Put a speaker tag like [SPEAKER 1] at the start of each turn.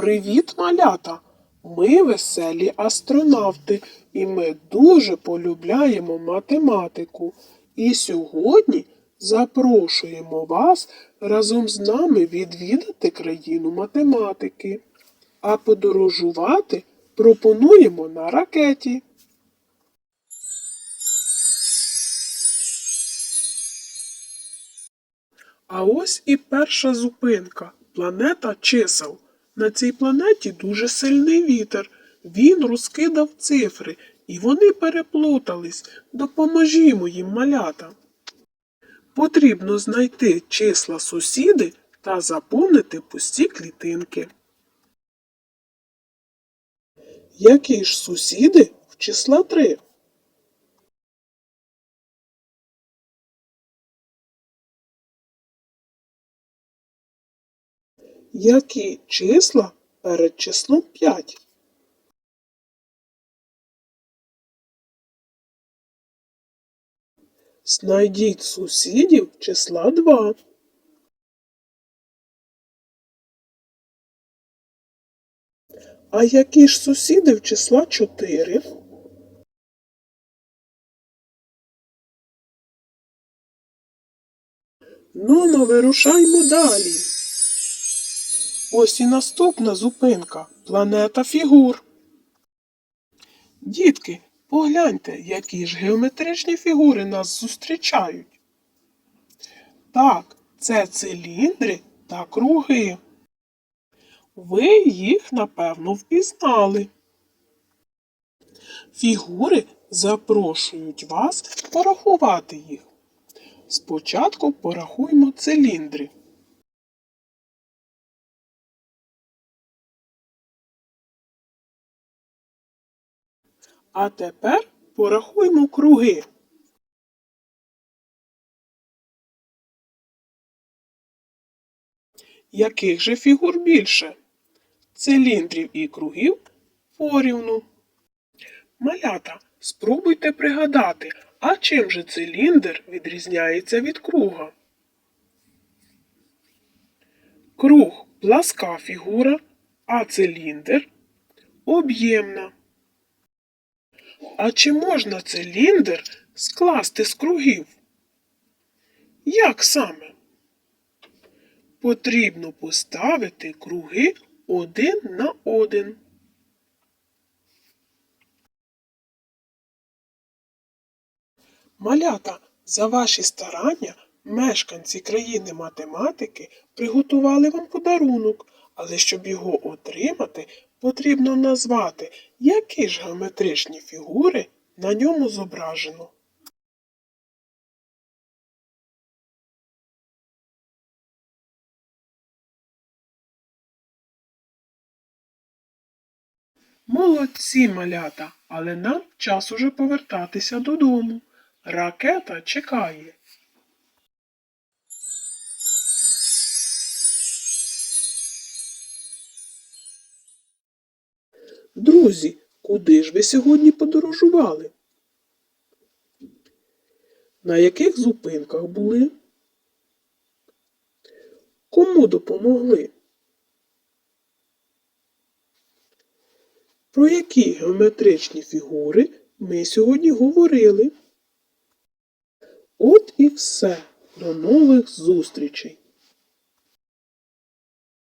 [SPEAKER 1] Привіт, малята! Ми веселі астронавти, і ми дуже полюбляємо математику. І сьогодні запрошуємо вас разом з нами відвідати країну математики. А подорожувати пропонуємо на ракеті. А ось і перша зупинка планета чисел. На цій планеті дуже сильний вітер. Він розкидав цифри, і вони переплутались. Допоможімо їм малята. Потрібно знайти числа сусіди та заповнити пусті клітинки. Які ж сусіди в числа 3? Які числа перед числом 5? Знайдіть сусідів числа 2. А які ж сусіди в числа 4? Ну, ми вирушаймо далі. Ось і наступна зупинка планета фігур. Дітки, погляньте, які ж геометричні фігури нас зустрічають. Так, це циліндри та круги. Ви їх, напевно, впізнали. Фігури запрошують вас порахувати їх. Спочатку порахуємо циліндри. А тепер порахуємо круги. Яких же фігур більше? Циліндрів і кругів порівну. Малята, спробуйте пригадати, а чим же циліндр відрізняється від круга? Круг пласка фігура, а циліндр об'ємна. А чи можна циліндр скласти з кругів? Як саме? Потрібно поставити круги один на один. Малята, за ваші старання мешканці країни математики приготували вам подарунок, але щоб його отримати, потрібно назвати, які ж геометричні фігури на ньому зображено. Молодці малята, але нам час уже повертатися додому. Ракета чекає. Друзі, куди ж ви сьогодні подорожували? На яких зупинках були? Кому допомогли? Про які геометричні фігури ми сьогодні говорили? От і все. До нових зустрічей!